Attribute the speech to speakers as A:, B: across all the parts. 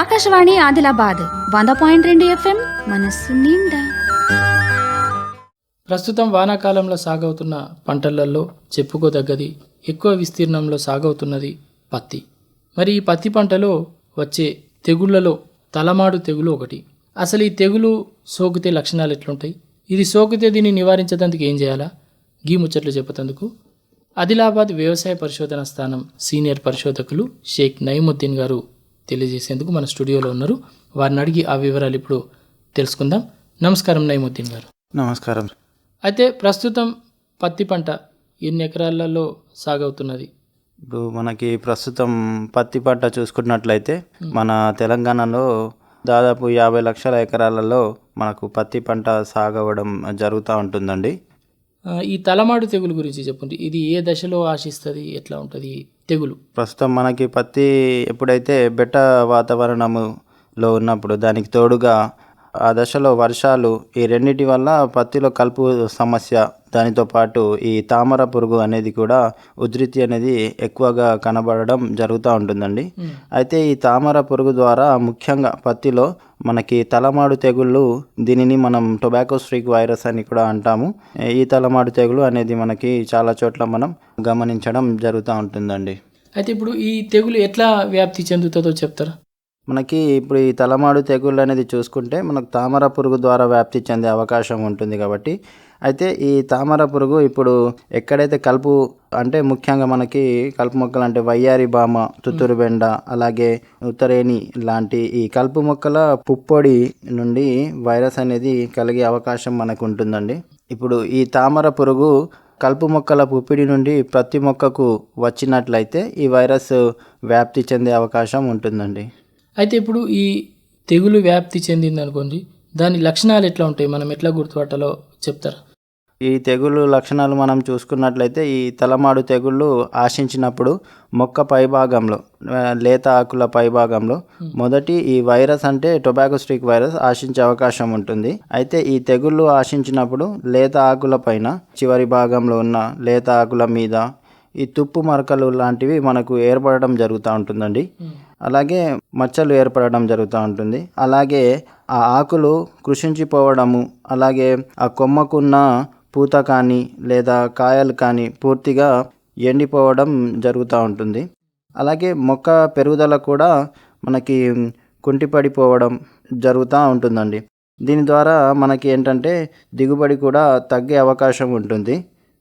A: ఆకాశవాణి ఆదిలాబాద్ వంద పాయింట్ రెండు ఎఫ్ఎం మనస్సు నిండా.
B: ప్రస్తుతం వానాకాలంలో సాగవుతున్న పంటలలో చెప్పుకోదగ్గది ఎక్కువ విస్తీర్ణంలో సాగవుతున్నది పత్తి. మరి ఈ పత్తి పంటలో వచ్చే తెగుళ్ళలో తలమాడు తెగులు ఒకటి. అసలు ఈ తెగులు సోకితే లక్షణాలు ఎట్లుంటాయి? ఇది సోకితే దీన్ని నివారించేందుకు ఏం చేయాలా? గీ ముచ్చట్లు చెప్పేందుకు ఆదిలాబాద్ వ్యవసాయ పరిశోధన స్థానం సీనియర్ పరిశోధకులు షేక్ నయీముద్దీన్ గారు తెలియజేసేందుకు మన స్టూడియోలో ఉన్నారు. వారిని అడిగి ఆ వివరాలు ఇప్పుడు తెలుసుకుందాం. నమస్కారం నయీముద్దీన్ గారు.
C: నమస్కారం.
B: అయితే ప్రస్తుతం పత్తి పంట ఎన్ని ఎకరాలలో సాగవుతున్నది?
C: ఇప్పుడు మనకి ప్రస్తుతం పత్తి పంట చూసుకున్నట్లయితే మన తెలంగాణలో దాదాపు యాభై లక్షల ఎకరాలలో మనకు పత్తి పంట సాగవడం జరుగుతూ ఉంటుందండి.
B: ఈ తలమాడు తెగులు గురించి చెప్పండి. ఇది ఏ దశలో ఆశిస్తుంది? ఎట్లా ఉంటుంది? తెగులు.
C: ప్రస్తుతం మనకి పత్తి ఎప్పుడైతే బెట్ట వాతావరణములో ఉన్నప్పుడు దానికి తోడుగా ఆ దశలో వర్షాలు ఈ రెండిటి వల్ల పత్తిలో కలుపు సమస్య దానితో పాటు ఈ తామర పురుగు అనేది కూడా ఉధృతి అనేది ఎక్కువగా కనబడడం జరుగుతూ ఉంటుందండి. అయితే ఈ తామర పురుగు ద్వారా ముఖ్యంగా పత్తిలో మనకి తలమాడు తెగుళ్ళు దీనిని మనం టొబాకో స్ట్రీక్ వైరస్ అని కూడా అంటాము. ఈ తలమాడు తెగులు అనేది మనకి చాలా చోట్ల మనం గమనించడం జరుగుతూ ఉంటుందండి.
B: అయితే ఇప్పుడు ఈ తెగులు ఎట్లా వ్యాప్తి చెందుతుందో చెప్తారా?
C: మనకి ఇప్పుడు ఈ తలమాడు తెగుళ్ళు అనేది చూసుకుంటే మనకు తామర పురుగు ద్వారా వ్యాప్తి చెందే అవకాశం ఉంటుంది కాబట్టి అయితే ఈ తామర పురుగు ఇప్పుడు ఎక్కడైతే కలుపు అంటే ముఖ్యంగా మనకి కలుపు మొక్కలు అంటే వయ్యారి బామ తుత్తూరు బెండ అలాగే ఉత్తరేణి లాంటి ఈ కలుపు మొక్కల పుప్పొడి నుండి వైరస్ అనేది కలిగే అవకాశం మనకు ఉంటుందండి. ఇప్పుడు ఈ తామర పురుగు కలుపు మొక్కల పుప్పిడి నుండి ప్రతి మొక్కకు వచ్చినట్లయితే ఈ వైరస్ వ్యాప్తి చెందే అవకాశం ఉంటుందండి.
B: అయితే ఇప్పుడు ఈ తెగులు వ్యాప్తి చెందింది అనుకోండి దాని లక్షణాలు ఎట్లా ఉంటాయి? మనం ఎట్లా గుర్తుపట్టాలో చెప్తారా?
C: ఈ తెగులు లక్షణాలు మనం చూసుకున్నట్లయితే ఈ తలమాడు తెగుళ్ళు ఆశించినప్పుడు మొక్క పైభాగంలో లేత ఆకుల పైభాగంలో మొదటి ఈ వైరస్ అంటే టొబాకో స్ట్రీక్ వైరస్ ఆశించే అవకాశం ఉంటుంది. అయితే ఈ తెగుళ్ళు ఆశించినప్పుడు లేత ఆకుల పైన చివరి భాగంలో ఉన్న లేత ఆకుల మీద ఈ తుప్పు మరకలు లాంటివి మనకు ఏర్పడడం జరుగుతూ ఉంటుందండి. అలాగే మచ్చలు ఏర్పడడం జరుగుతూ ఉంటుంది. అలాగే ఆ ఆకులు కృషించిపోవడము అలాగే ఆ కొమ్మకున్న పూత కానీ లేదా కాయలు కానీ పూర్తిగా ఎండిపోవడం జరుగుతూ ఉంటుంది. అలాగే మొక్క పెరుగుదల కూడా మనకి కుంటిపడిపోవడం జరుగుతూ ఉంటుందండి. దీని ద్వారా మనకి ఏంటంటే దిగుబడి కూడా తగ్గే అవకాశం ఉంటుంది.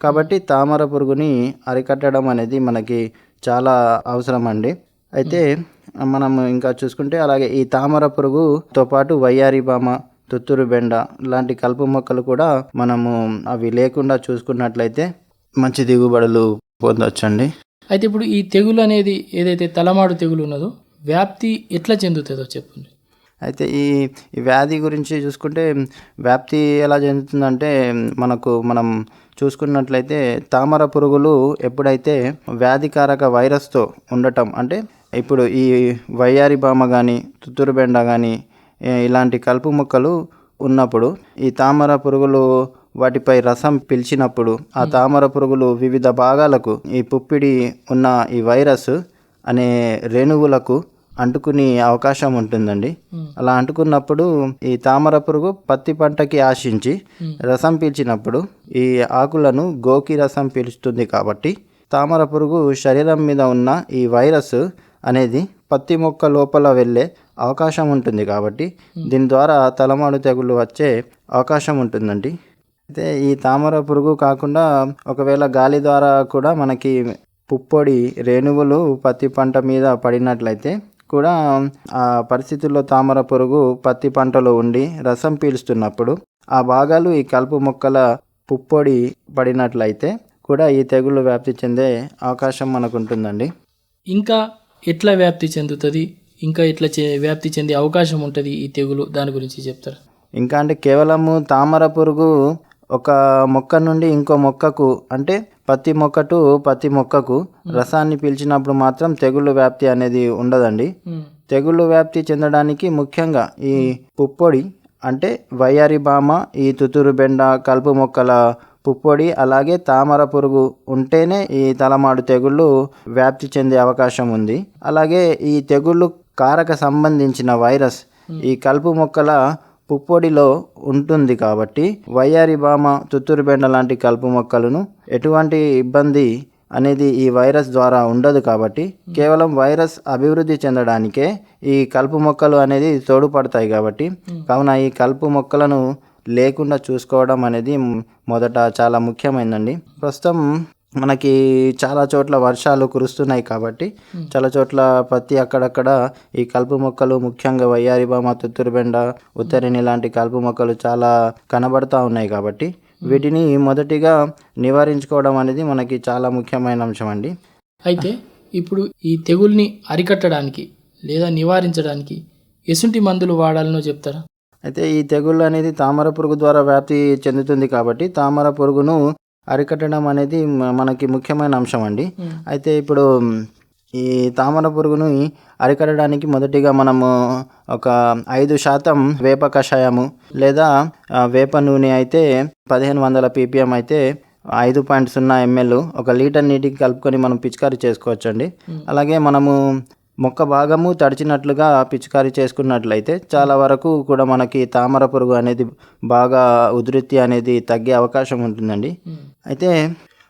C: కాబట్టి తామర పురుగుని అరికట్టడం అనేది మనకి చాలా అవసరం అండి అయితే మనం ఇంకా చూసుకుంటే అలాగే ఈ తామర పురుగుతో పాటు వయ్యారి బామ తుత్తూరు బెండ లాంటి కలుపు మొక్కలు కూడా మనము అవి లేకుండా చూసుకున్నట్లయితే మంచి దిగుబడులు పొందొచ్చండి.
B: అయితే ఇప్పుడు ఈ తెగులు అనేది ఏదైతే తలమాడు తెగులు ఉన్నదో వ్యాప్తి ఎట్లా చెందుతుందో చెప్పండి.
C: అయితే ఈ ఈ వ్యాధి గురించి చూసుకుంటే వ్యాప్తి ఎలా చెందుతుందంటే మనకు మనం చూసుకున్నట్లయితే తామర పురుగులు ఎప్పుడైతే వ్యాధికారక వైరస్తో ఉండటం అంటే ఇప్పుడు ఈ వయ్యారి బామ కానీ తుత్తూరు బెండ కానీ ఇలాంటి కలుపు మొక్కలు ఉన్నప్పుడు ఈ తామర పురుగులు వాటిపై రసం పీల్చినప్పుడు ఆ తామర పురుగులు వివిధ భాగాలకు ఈ పుప్పిడి ఉన్న ఈ వైరస్ అనే రేణువులకు అంటుకునే అవకాశం ఉంటుందండి. అలా అంటుకున్నప్పుడు ఈ తామర పురుగు పత్తి పంటకి ఆశించి రసం పీల్చినప్పుడు ఈ ఆకులను గోకి రసం పీల్చుతుంది కాబట్టి తామర పురుగు శరీరం మీద ఉన్న ఈ వైరస్ అనేది పత్తి మొక్క లోపల వెళ్ళే అవకాశం ఉంటుంది కాబట్టి దీని ద్వారా తలమాడు తెగులు వచ్చే అవకాశం ఉంటుందండి. అయితే ఈ తామర పురుగు కాకుండా ఒకవేళ గాలి ద్వారా కూడా మనకి పుప్పొడి రేణువులు పత్తి పంట మీద పడినట్లయితే కూడా ఆ పరిస్థితుల్లో తామర పురుగు పత్తి పంటలో ఉండి రసం పీలుస్తున్నప్పుడు ఆ భాగాలు ఈ కలుపు మొక్కల పుప్పొడి పడినట్లయితే కూడా ఈ తెగులు వ్యాప్తి చెందే అవకాశం మనకు ఉంటుందండి
B: ఇంకా ఎట్లా వ్యాప్తి చెందుతుంది? ఇంకా ఎట్లా చే- వ్యాప్తి చెందే అవకాశం ఉంటుంది ఈ తెగులు? దాని గురించి చెప్తారా?
C: ఇంకా అంటే కేవలము తామర పురుగు ఒక మొక్క నుండి ఇంకో మొక్కకు అంటే పత్తి మొక్క టు పత్తి మొక్కకు రసాన్ని పీల్చినప్పుడు మాత్రం తెగుళ్ళు వ్యాప్తి అనేది ఉండదండి. తెగుళ్ళు వ్యాప్తి చెందడానికి ముఖ్యంగా ఈ పుప్పొడి అంటే వయ్యారి బామ ఈ తుతురు బెండ కలుపు మొక్కల పుప్పొడి అలాగే తామర పురుగు ఉంటేనే ఈ తలమాడు తెగుళ్ళు వ్యాప్తి చెందే అవకాశం ఉంది. అలాగే ఈ తెగుళ్ళు కారక సంబంధించిన వైరస్ ఈ కలుపు మొక్కల పుప్పొడిలో ఉంటుంది కాబట్టి వయ్యారి బామ తుత్తూరు లాంటి కలుపు మొక్కలను ఎటువంటి ఇబ్బంది అనేది ఈ వైరస్ ద్వారా ఉండదు కాబట్టి కేవలం వైరస్ అభివృద్ధి చెందడానికే ఈ కలుపు మొక్కలు అనేది తోడ్పడతాయి కాబట్టి కావున ఈ కలుపు మొక్కలను లేకుండా చూసుకోవడం అనేది మొదట చాలా ముఖ్యమైనదండి ప్రస్తుతం మనకి చాలా చోట్ల వర్షాలు కురుస్తున్నాయి కాబట్టి చాలా చోట్ల పత్తి అక్కడక్కడ ఈ కలుపు మొక్కలు ముఖ్యంగా వయ్యారిబామ తుత్తూరుబెండ ఉత్తరిని లాంటి కలుపు మొక్కలు చాలా కనబడతా ఉన్నాయి కాబట్టి వీటిని మొదటిగా నివారించుకోవడం అనేది మనకి చాలా ముఖ్యమైన అంశం అండి.
B: అయితే ఇప్పుడు ఈ తెగుల్ని అరికట్టడానికి లేదా నివారించడానికి ఎసుంటి మందులు వాడాలనో చెప్తారా?
C: అయితే ఈ తెగుళ్ళు అనేది తామర పురుగు ద్వారా వ్యాప్తి చెందుతుంది కాబట్టి తామర పురుగును అరికట్టడం అనేది మనకి ముఖ్యమైన అంశం అండి. అయితే ఇప్పుడు ఈ తామర పురుగును అరికట్టడానికి మొదటిగా మనము ఒక ఐదు శాతం వేప కషాయము లేదా వేప నూనె అయితే పదిహేను వందల పీపీఎం అయితే ఐదు పాయింట్ సున్నా ఎంఎల్ ఒక లీటర్ నీటికి కలుపుకొని మనం పిచికారీ చేసుకోవచ్చండి. అలాగే మనము మొక్క భాగము తడిచినట్లుగా పిచికారీ చేసుకున్నట్లయితే చాలా వరకు కూడా మనకి తామర పురుగు అనేది బాగా ఉధృతి అనేది తగ్గే అవకాశం ఉంటుందండి. అయితే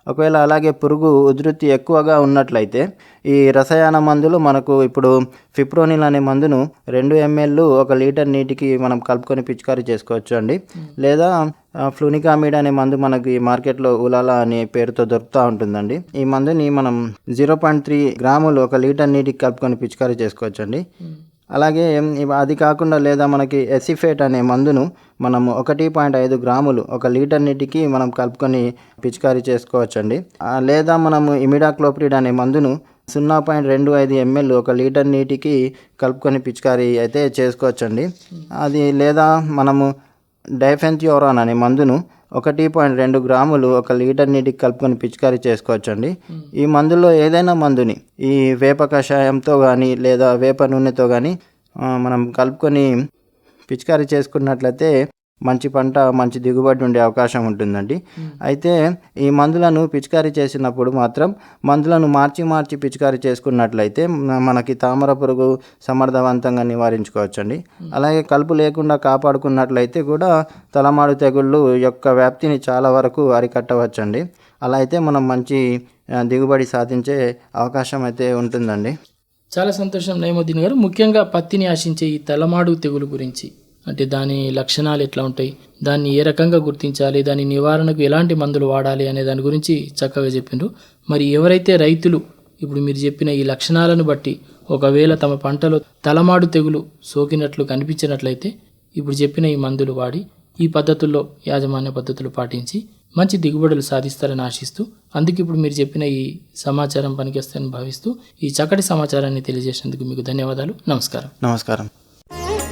C: ఒకవేళ అలాగే పురుగు ఉధృతి ఎక్కువగా ఉన్నట్లయితే ఈ రసాయన మందులు మనకు ఇప్పుడు ఫిప్రోనిల్ అనే మందును రెండు ఎంఎల్లు ఒక లీటర్ నీటికి మనం కలుపుకొని పిచికారీ చేసుకోవచ్చు అండి. లేదా ఫ్లూనికామిడ్ అనే మందు మనకి మార్కెట్లో ఉలాలా అనే పేరుతో దొరుకుతూ ఉంటుందండి. ఈ మందుని మనం జీరో పాయింట్ త్రీ గ్రాములు ఒక లీటర్ నీటికి కలుపుకొని పిచికారీ చేసుకోవచ్చు అండి. అలాగే అది కాకుండా లేదా మనకి ఎసిఫేట్ అనే మందును మనము ఒకటి పాయింట్ ఐదు గ్రాములు ఒక లీటర్ నీటికి మనం కలుపుకొని పిచికారీ చేసుకోవచ్చండి. లేదా మనము ఇమిడాక్లోప్రిడ్ అనే మందును సున్నా పాయింట్ రెండు ఐదు ఎంఎల్ ఒక లీటర్ నీటికి కలుపుకొని పిచికారీ అయితే చేసుకోవచ్చండి. అది లేదా మనము డైఫెన్థియోరాన్ అనే మందును ఒకటి పాయింట్ రెండు గ్రాములు ఒక లీటర్ నీటికి కలుపుకొని పిచికారీ చేసుకోవచ్చండి. ఈ మందులో ఏదైనా మందుని ఈ వేప కషాయంతో కానీ లేదా వేప నూనెతో కానీ మనం కలుపుకొని పిచికారీ చేసుకున్నట్లయితే మంచి పంట మంచి దిగుబడి ఉండే అవకాశం ఉంటుందండి. అయితే ఈ మందులను పిచికారీ చేసినప్పుడు మాత్రం మందులను మార్చి మార్చి పిచికారీ చేసుకున్నట్లయితే మనకి తామర పురుగు సమర్థవంతంగా నివారించుకోవచ్చండి. అలాగే కలుపు లేకుండా కాపాడుకున్నట్లయితే కూడా తలమాడు తెగుళ్ళు యొక్క వ్యాప్తిని చాలా వరకు అరికట్టవచ్చండి. అలా అయితే మనం మంచి దిగుబడి సాధించే అవకాశం అయితే ఉంటుందండి.
B: చాలా సంతోషం నయముద్దీన్ గారు. ముఖ్యంగా పత్తిని ఆశించే ఈ తలమాడు తెగులు గురించి అంటే దాని లక్షణాలు ఎట్లా ఉంటాయి? దాన్ని ఏ రకంగా గుర్తించాలి? దాని నివారణకు ఎలాంటి మందులు వాడాలి అనే దాని గురించి చక్కగా చెప్పిండ్రు. మరి ఎవరైతే రైతులు ఇప్పుడు మీరు చెప్పిన ఈ లక్షణాలను బట్టి ఒకవేళ తమ పంటలో తలమాడు తెగులు సోకినట్లు కనిపించినట్లయితే ఇప్పుడు చెప్పిన ఈ మందులు వాడి ఈ పద్ధతుల్లో యాజమాన్య పద్ధతులు పాటించి మంచి దిగుబడులు సాధిస్తారని ఆశిస్తూ అందుకు ఇప్పుడు మీరు చెప్పిన ఈ సమాచారం పనికేస్తారని భావిస్తూ ఈ చక్కటి సమాచారాన్ని తెలియజేసినందుకు మీకు ధన్యవాదాలు. నమస్కారం.
C: నమస్కారం.